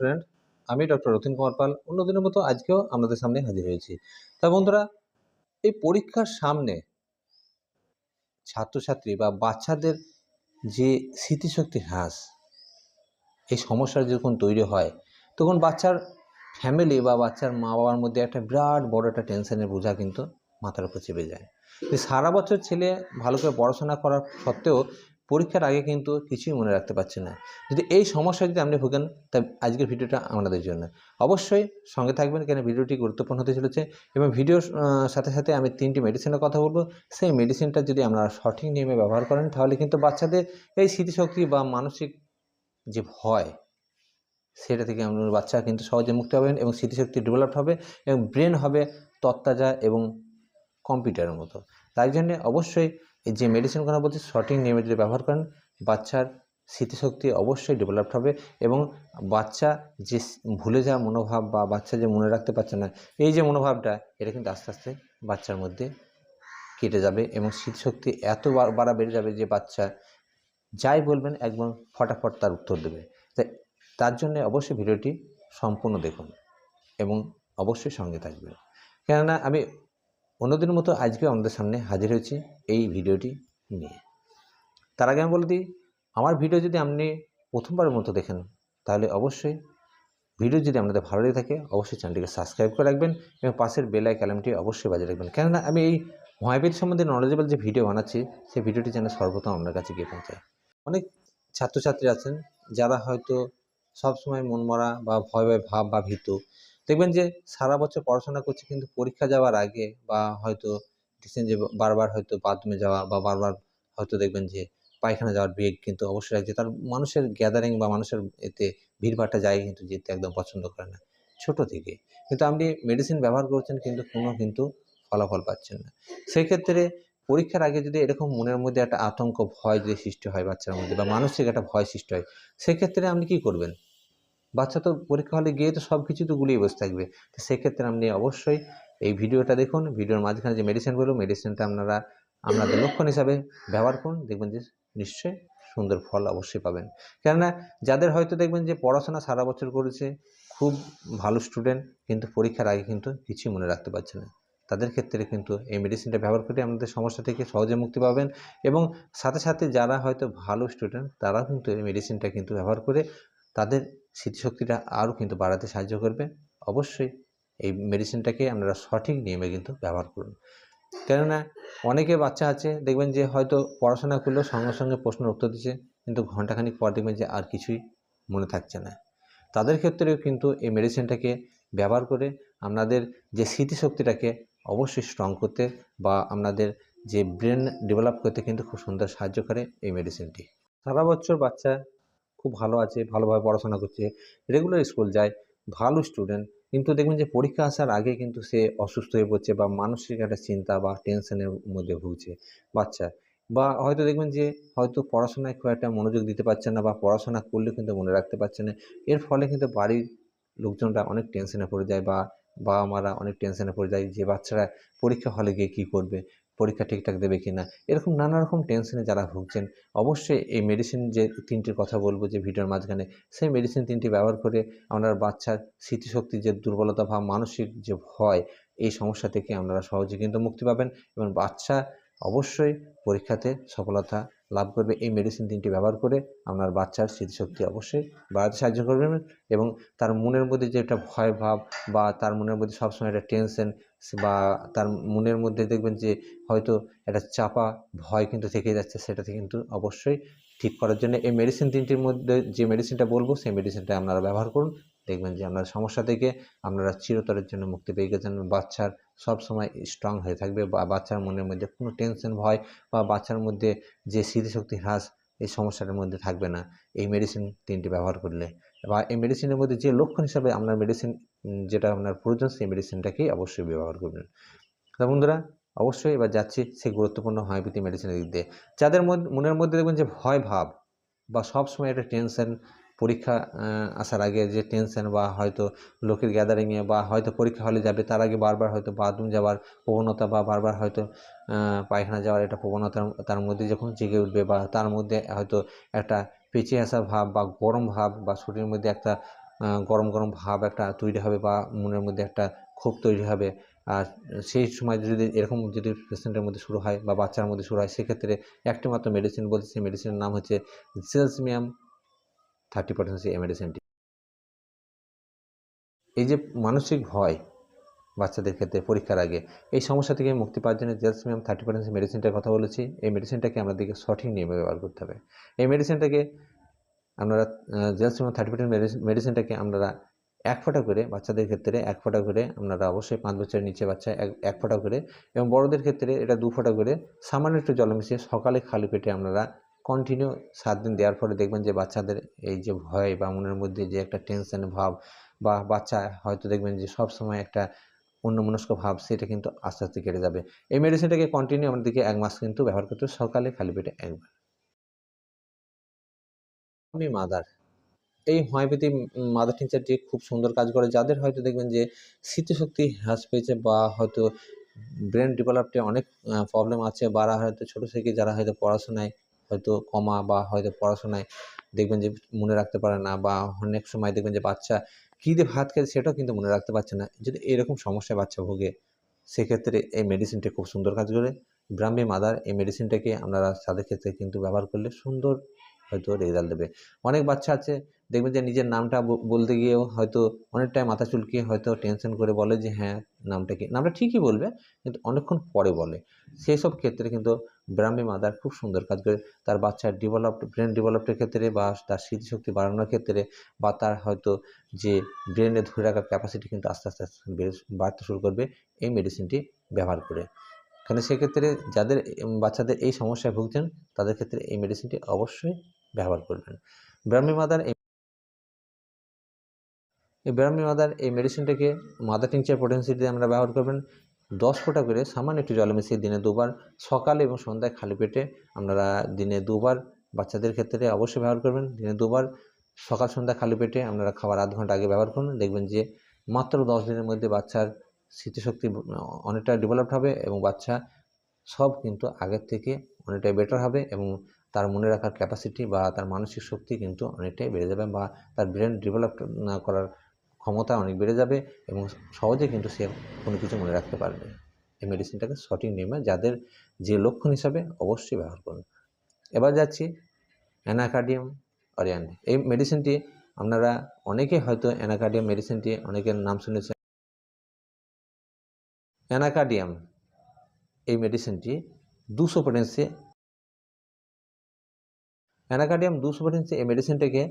Friend আমি doctor Ratin Kumar Pal. অন্যদিনের মতো আজকেও আপনাদের সামনে হাজির হয়েছি। তা বন্ধুরা, এই পরীক্ষার সামনে ছাত্রছাত্রী বা বাচ্চাদের যে স্মৃতিশক্তি হ্রাস, এই সমস্যা যখন তৈরি হয়, তখন বাচ্চার ফ্যামিলি বা বাচ্চার মা বাবার মধ্যে একটা বিরাট বড় একটা টেনশনের বোঝা কিন্তু মাথার উপর চেপে যায়। সারা বছর ছেলে ভালো করে পড়াশোনা করার সত্ত্বেও পরীক্ষার আগে কিন্তু কিছুই মনে রাখতে পারছে না। যদি এই সমস্যা যদি আপনি ভোগেন তা আজকের ভিডিওটা আমাদের জন্য। অবশ্যই সঙ্গে থাকবেন কেন ভিডিওটি গুরুত্বপূর্ণ হতে চলেছে এবং ভিডিওর সাথে সাথে আমি তিনটি মেডিসিনের কথা বলব। সেই মেডিসিনটা যদি আপনারা সঠিক নিয়মে ব্যবহার করেন, তাহলে কিন্তু বাচ্চাদের এই স্মৃতিশক্তি বা মানসিক যে ভয়, সেটা থেকে আপনার বাচ্চা কিন্তু সহজে মুক্তি হবেন এবং স্মৃতিশক্তি ডেভেলপ হবে এবং ব্রেন হবে তত্তাজা এবং কম্পিউটারের মতো। তাই জন্যে অবশ্যই এই যে মেডিসিনগুলো বলছি, সঠিক নিয়মে যদি ব্যবহার করেন, বাচ্চার স্মৃতিশক্তি অবশ্যই ডেভেলপড হবে এবং বাচ্চা যে ভুলে যাওয়া মনোভাব বা বাচ্চা যে মনে রাখতে পারছে না, এই যে মনোভাবটা, এটা কিন্তু আস্তে আস্তে বাচ্চার মধ্যে কেটে যাবে এবং স্মৃতিশক্তি এত বাড়া বেড়ে যাবে যে বাচ্চা যাই বলবেন, একদম ফটাফট তার উত্তর দেবে। তাই তার জন্য অবশ্যই ভিডিওটি সম্পূর্ণ দেখুন এবং অবশ্যই সঙ্গে থাকবেন। কেননা আমি অন্যদিনের মতো আজকেও আমাদের সামনে হাজির হয়েছি এই ভিডিওটি নিয়ে। তার আগে আমি বলে দিই, আমার ভিডিও যদি আপনি প্রথমবারের মতো দেখেন, তাহলে অবশ্যই ভিডিও যদি আপনাদের ভালো লেগে থাকে, অবশ্যই চ্যানেলটিকে সাবস্ক্রাইব করে রাখবেন এবং পাশের বেলায় আইকনটি অবশ্যই বাজিয়ে রাখবেন। কেননা আমি এই হোমিওপ্যাথি সম্বন্ধে নলেজেবল যে ভিডিও বানাচ্ছি, সেই ভিডিওটি যেন সর্বপ্রথম আপনার কাছে গিয়ে পৌঁছায়। অনেক ছাত্রছাত্রী আছেন, যারা হয়তো সবসময় মনমরা বা ভয় ভয় ভাব বা ভীত। দেখবেন যে সারা বছর পড়াশোনা করছে কিন্তু পরীক্ষা যাওয়ার আগে বা হয়তো দেখছেন যে বারবার হয়তো বাথরুমে যাওয়া বা বারবার হয়তো দেখবেন যে পায়খানা যাওয়ার বেগ কিন্তু অবশ্যই রাখছে তার মানুষের গ্যাদারিং বা মানুষের এতে ভিড়ভাট্টা জায়গায় কিন্তু যেতে একদম পছন্দ করে না। ছোট থেকে। কিন্তু আপনি মেডিসিন ব্যবহার করছেন কিন্তু কোনো কিন্তু ফলাফল পাচ্ছেন না। সেক্ষেত্রে পরীক্ষার আগে যদি এরকম মনের মধ্যে একটা আতঙ্ক, ভয় যদি সৃষ্টি হয় বাচ্চার মধ্যে বা মানসিক একটা ভয় সৃষ্টি হয়, সেক্ষেত্রে আপনি কি করবেন? বাচ্চা তো পরীক্ষা হলে গিয়ে তো সব কিছু তো গুলিয়ে বসে থাকবে। তো সেক্ষেত্রে আপনি অবশ্যই এই ভিডিওটা দেখুন, ভিডিওর মাঝখানে যে মেডিসিনগুলো মেডিসিনটা আপনারা, আপনাদের লক্ষণ হিসাবে ব্যবহার করুন, দেখবেন যে নিশ্চয়ই সুন্দর ফল অবশ্যই পাবেন। কেননা যাদের হয়তো দেখবেন যে পড়াশোনা সারা বছর করেছে, খুব ভালো স্টুডেন্ট কিন্তু পরীক্ষার আগে কিন্তু কিছুই মনে রাখতে পারছে না। তাদের ক্ষেত্রে কিন্তু এই মেডিসিনটা ব্যবহার করে আমাদের সমস্যা থেকে সহজে মুক্তি পাবেন এবং সাথে সাথে যারা হয়তো ভালো স্টুডেন্ট তারাও কিন্তু এই মেডিসিনটা কিন্তু ব্যবহার করে তাদের স্মৃতিশক্তিটা আরও কিন্তু বাড়াতে সাহায্য করবে। অবশ্যই এই মেডিসিনটাকে আপনারা সঠিক নিয়মে কিন্তু ব্যবহার করুন। কেননা অনেকে বাচ্চা আছে, দেখবেন যে হয়তো পড়াশোনা করলেও সঙ্গে সঙ্গে প্রশ্নের উত্তর দিচ্ছে, কিন্তু ঘন্টাখানিক পর দেখবেন যে আর কিছুই মনে থাকছে না। তাদের ক্ষেত্রেও কিন্তু এই মেডিসিনটাকে ব্যবহার করে আপনাদের যে স্মৃতিশক্তিটাকে অবশ্যই স্ট্রং করতে বা আপনাদের যে ব্রেন ডেভেলপ করতে কিন্তু খুব সুন্দর সাহায্য করে এই মেডিসিনটি সারা বছর বাচ্চা খুব ভালো আছে, ভালোভাবে পড়াশোনা করছে রেগুলার স্কুল যায়, ভালো স্টুডেন্ট কিন্তু দেখবেন যে পরীক্ষা আসার আগে কিন্তু সে অসুস্থ হয়ে পড়ছে বা মানসিক একটা চিন্তা বা টেনশনের মধ্যে ভুগছে বাচ্চা। বা হয়তো দেখবেন যে হয়তো পড়াশোনায় খুব একটা মনোযোগ দিতে পারছে না বা পড়াশোনা করলে কিন্তু মনে রাখতে পারছে না, এর ফলে কিন্তু বাড়ির লোকজনরা অনেক টেনশনে পড়ে যায় বা বাবা মারা অনেক টেনশনে পড়ে যায় যে বাচ্চারা পরীক্ষা হলে গিয়ে কী করবে। পরীক্ষা ঠিকঠাক দেবে কি না এরকম নানা রকম টেনশনে যারা ভুগছেন, অবশ্যই এই মেডিসিন যে তিনটির কথা বলব যে ভিডিওর মাঝখানে, সেই মেডিসিন তিনটি ব্যবহার করে আপনার বাচ্চার স্মৃতিশক্তির যে দুর্বলতা বা মানসিক যে ভয়, এই সমস্যা থেকে আপনারা সহজে কিন্তু মুক্তি পাবেন এবং বাচ্চা অবশ্যই পরীক্ষাতে সফলতা লাভ করবে এই মেডিসিন তিনটি ব্যবহার করে আপনার বাচ্চার স্মৃতিশক্তি অবশ্যই বাড়াতে সাহায্য করবেন এবং তার মনের মধ্যে যে একটা ভয় ভাব বা তার মনের মধ্যে সবসময় একটা টেনশন বা তার মনের মধ্যে দেখবেন যে হয়তো একটা চাপা ভয় কিন্তু থেকে যাচ্ছে সেটাতে কিন্তু অবশ্যই ঠিক করার জন্য এই মেডিসিন তিনটির মধ্যে যে মেডিসিনটা বলব সেই মেডিসিনটা আপনারা ব্যবহার করুন। দেখবেন যে আপনার সমস্যা থেকে আপনারা চিরতরের জন্য মুক্তি পেয়ে গেছেন। বাচ্চার সব সময় স্ট্রং হয়ে থাকবে বা বাচ্চার মনের মধ্যে কোনো টেনশন ভয় বা বাচ্চার মধ্যে যে স্মৃতিশক্তি হ্রাস এই সমস্যাটার মধ্যে থাকবে না। এই মেডিসিন তিনটি ব্যবহার করলে বা এই মেডিসিনের মধ্যে যে লক্ষণ হিসাবে আপনার মেডিসিন যেটা আপনার প্রয়োজন, সেই মেডিসিনটাকেই অবশ্যই ব্যবহার করবেন। তা বন্ধুরা, অবশ্যই এবার যাচ্ছি সেই গুরুত্বপূর্ণ হোমিওপ্যাথি মেডিসিনের দিক দিয়ে। যাদের মনের মধ্যে দেখবেন যে ভয় ভাব বা সবসময় একটা টেনশন পরীক্ষা আসার আগে যে টেনশন বা হয়তো লোকের গ্যাদারিংয়ে বা হয়তো পরীক্ষা হলে যাবে, তার আগে বারবার হয়তো বাথরুম যাওয়ার প্রবণতা বা বারবার হয়তো পায়খানা যাওয়ার একটা প্রবণতা তার মধ্যে যখন জেগে উঠবে বা তার মধ্যে হয়তো একটা পেঁচিয়ে আসা ভাব বা গরম ভাব বা শরীরের মধ্যে একটা গরম গরম ভাব একটা তৈরি হবে বা মনের মধ্যে একটা ক্ষোভ তৈরি হবে। আর সেই সময় যদি এরকম যদি পেশেন্টের মধ্যে শুরু হয় বা বাচ্চার মধ্যে শুরু হয়, সেক্ষেত্রে একটি মাত্র মেডিসিন বলছে, সেই মেডিসিনের নাম হচ্ছে জেলসমিয়াম থার্টি পার্সেন্ট এই মেডিসিনটি এই যে মানসিক ভয় বাচ্চাদের ক্ষেত্রে পরীক্ষার আগে, এই সমস্যা থেকে মুক্তি পাওয়ার জন্য জেলসমিয়াম থার্টি পার্সেন্ট মেডিসিনটার কথা বলেছি। এই মেডিসিনটাকে আমাদেরকে সঠিক নিয়মে ব্যবহার করতে হবে। এই মেডিসিনটাকে আপনারা জেলসমিয়াম থার্টি পার্সেন্ট মেডিসিনটাকে আপনারা এক ফোঁটা করে বাচ্চাদের ক্ষেত্রে এক ফোঁটা করে আপনারা অবশ্যই পাঁচ বছরের নিচে বাচ্চা এক এক ফোঁটা করে এবং বড়দের ক্ষেত্রে এটা দু ফোঁটা করে সামান্য একটু জল মিশিয়ে সকালে খালি পেটে আপনারা কন্টিনিউ সাত দিন দেওয়ার পরে দেখবেন যে বাচ্চাদের এই যে ভয় বা মনের মধ্যে যে একটা টেনশন ভাব বা বাচ্চা হয়তো দেখবেন যে সব সময় একটা অন্যমনস্ক ভাব সেটা কিন্তু আস্তে আস্তে কেটে যাবে। এই মেডিসিনটাকে কন্টিনিউ আমাদেরকে এক মাস কিন্তু ব্যবহার করতে সকালে খালি পেটে একবার। আমি মাদার এই হোমিওপ্যাথি মাদার টিচারটি খুব সুন্দর কাজ করে, যাদের হয়তো দেখবেন যে স্মৃতিশক্তি হ্রাস পেয়েছে বা হয়তো ব্রেন ডেভেলপটে অনেক প্রবলেম আছে বা হয়তো ছোটো থেকে যারা হয়তো পড়াশোনায় হয়তো কমা বা হয়তো পড়াশোনায় দেখবেন যে মনে রাখতে পারে না বা অনেক সময় দেখবেন যে বাচ্চা কী দিয়ে ভাত খেয়ে সেটাও কিন্তু মনে রাখতে পারছে না। যদি এরকম সমস্যায় বাচ্চা ভোগে, সেক্ষেত্রে এই মেডিসিনটি খুব সুন্দর কাজ করে। ব্রাহ্মী মাদার এই মেডিসিনটাকে আপনারা তাদের ক্ষেত্রে কিন্তু ব্যবহার করলে সুন্দর হয়তো রেজাল্ট দেবে। অনেক বাচ্চা আছে দেখবেন যে নিজের নামটা বলতে গিয়েও হয়তো অনেকটাই মাথা চুলকিয়ে হয়তো টেনশন করে বলে যে হ্যাঁ নামটা কি, নামটা ঠিকই বলবে, কিন্তু অনেকক্ষণ পরে বলে। সেই সব ক্ষেত্রে কিন্তু ব্রাহ্মী মাদার খুব সুন্দর কাজ করে। তার বাচ্চার ডেভেলপ ব্রেন ডেভেলপের ক্ষেত্রে বা তার স্মৃতিশক্তি বাড়ানোর ক্ষেত্রে বা তার হয়তো যে ব্রেনে ধরে রাখার ক্যাপাসিটি কিন্তু আস্তে আস্তে আস্তে বাড়তে শুরু করবে এই মেডিসিনটি ব্যবহার করে। কারণ সেক্ষেত্রে যাদের বাচ্চাদের এই সমস্যায় ভুগছেন, তাদের ক্ষেত্রে এই মেডিসিনটি অবশ্যই ব্যবহার করবেন। ব্রাহ্মী মাদার এই ব্রাহ্মী মাদার এই মেডিসিনটাকে মাদার টিংচার পোটেন্সিতে আমরা ব্যবহার করবেন। দশ ফোঁটা করে সামান্য একটু জল মিশিয়ে দিনে দুবার। সকালে এবং সন্ধ্যায় খালি পেটে আপনারা দিনে দুবার বাচ্চাদের ক্ষেত্রে অবশ্যই ব্যবহার করবেন। দিনে দুবার সকাল, সন্ধ্যা খালি পেটে আপনারা খাবার আধ ঘণ্টা আগে ব্যবহার করুন। দেখবেন যে মাত্র দশ দিনের মধ্যে বাচ্চার স্মৃতিশক্তি অনেকটা ডেভেলপড হবে এবং বাচ্চা সব কিন্তু আগের থেকে অনেকটাই বেটার হবে এবং তার মনে রাখার ক্যাপাসিটি বা তার মানসিক শক্তি কিন্তু অনেকটাই বেড়ে যাবে বা তার ব্রেন ডেভেলপ করার ক্ষমতা অনেক বেড়ে যাবে এবং সহজে কিন্তু সে কোনো কিছু মনে রাখতে পারবে। এই মেডিসিনটাকে সঠিক নিয়মে যাদের যে লক্ষণ হিসাবে অবশ্যই ব্যবহার করুন। এবার যাচ্ছি অ্যানাকার্ডিয়াম অরিয়ান এই মেডিসিনটি আপনারা অনেকে হয়তো অ্যানাকার্ডিয়াম মেডিসিনটি অনেকের নাম শুনেছেন। অ্যানাকার্ডিয়াম এই মেডিসিনটি দুশো পটেন্সি অ্যানাকার্ডিয়াম দুশো পটেন্সি এই মেডিসিনটাকে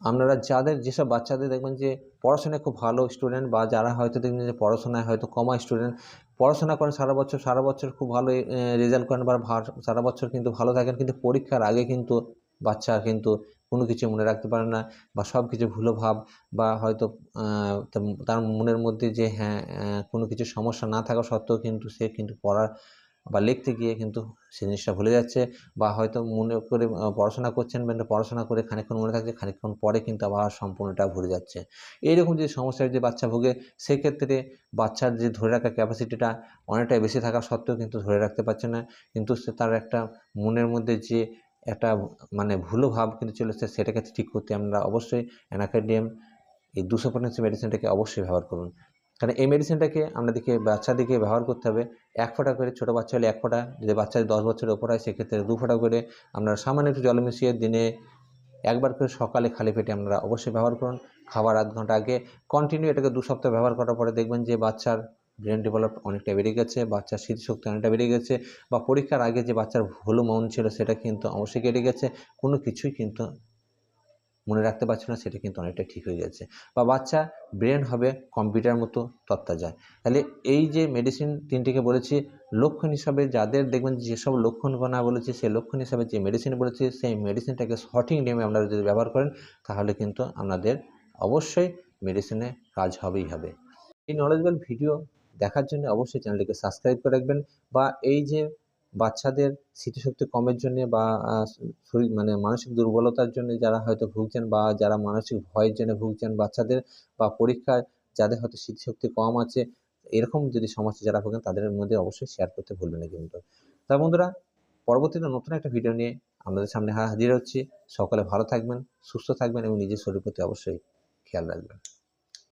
আপনারা যাদের যেসব বাচ্চাদের দেখবেন যে পড়াশোনায় খুব ভালো স্টুডেন্ট বা যারা হয়তো দেখবেন যে পড়াশোনায় হয়তো কমা স্টুডেন্ট পড়াশোনা করেন সারা বছর সারা বছর খুব ভালো রেজাল্ট করেন বা সারা বছর কিন্তু ভালো থাকেন, কিন্তু পরীক্ষার আগে কিন্তু বাচ্চা কিন্তু কোনো কিছু মনে রাখতে পারে না বা সব কিছু ভুলো ভাব বা হয়তো তার মনের মধ্যে যে হ্যাঁ কোনো কিছু সমস্যা না থাকা সত্ত্বেও কিন্তু সে কিন্তু পড়ার বা লিখতে গিয়ে কিন্তু সে জিনিসটা ভুলে যাচ্ছে বা হয়তো মনে করে পড়াশোনা করছেন বা পড়াশোনা করে খানিকক্ষণ মনে থাকছে, খানিকক্ষণ পরে কিন্তু আবার সম্পূর্ণটা ভুলে যাচ্ছে। এইরকম যে সমস্যার যে বাচ্চা ভোগে, সেক্ষেত্রে বাচ্চার যে ধরে রাখার ক্যাপাসিটিটা অনেকটাই বেশি থাকা সত্ত্বেও কিন্তু ধরে রাখতে পারছে না। কিন্তু সে তার একটা মনের মধ্যে যে একটা মানে ভুলো ভাব কিন্তু চলে এসেছে, সেটাকে ঠিক করতে আমরা অবশ্যই অ্যানাকার্ডিয়াম এই দুশো পটেন্সি মেডিসিনটাকে অবশ্যই ব্যবহার করুন। কারণ এই মেডিসিনটাকে আপনাদেরকে বাচ্চাদেরকে ব্যবহার করতে হবে। এক ফোঁটা করে ছোটো বাচ্চা হলে এক ফোঁটা, যদি বাচ্চা দশ বছরের ওপর হয়, সেক্ষেত্রে দু ফোঁটা করে আপনারা সামান্য একটু জল মিশিয়ে দিনে একবার করে সকালে খালি পেটে আপনারা অবশ্যই ব্যবহার করুন। খাবার আধ ঘণ্টা আগে কন্টিনিউ এটাকে দু সপ্তাহ ব্যবহার করার পরে দেখবেন যে বাচ্চার ব্রেন ডেভেলপ অনেকটা বেড়ে গেছে, বাচ্চার স্মৃতিশক্তি অনেকটা বেড়ে গেছে বা পরীক্ষার আগে যে বাচ্চার ভুলো মন ছিল সেটা কিন্তু অবশ্যই কেটে গেছে। কোনো কিছুই কিন্তু মনে রাখতে পারছে না, সেটা কিন্তু অনেকটা ঠিক হয়ে গেছে। বা বাচ্চা ব্রেন হবে কম্পিউটার মতো তত্ত্বা যায় তাহলে এই যে মেডিসিন তিনটিকে বলেছি, লক্ষণ হিসাবে যাদের দেখবেন যেসব লক্ষণ গোনা বলেছি, সেই লক্ষণ হিসাবে যে মেডিসিন বলেছি, সেই মেডিসিনটাকে সঠিক নিয়মে আপনারা যদি ব্যবহার করেন, তাহলে কিন্তু আপনাদের অবশ্যই মেডিসিনে কাজ হবেই হবে। এই নলেজবল ভিডিও দেখার জন্য অবশ্যই চ্যানেলটিকে সাবস্ক্রাইব করে রাখবেন বা এই যে বাচ্চাদের স্মৃতিশক্তি কমের জন্য বা শরীর মানে মানসিক দুর্বলতার জন্য যারা হয়তো ভুগছেন বা যারা মানসিক ভয়ের জন্য ভুগছেন বাচ্চাদের বা পরীক্ষায় যাদের হয়তো স্মৃতিশক্তি কম আছে, এরকম যদি সমস্যা যারা ভোগেন তাদের মধ্যে অবশ্যই শেয়ার করতে ভুলবেন না কিন্তু। তা বন্ধুরা পরবর্তীতে নতুন একটা ভিডিও নিয়ে আমাদের সামনে হাজির হচ্ছি। সকলে ভালো থাকবেন, সুস্থ থাকবেন এবং নিজের শরীর প্রতি অবশ্যই খেয়াল রাখবেন।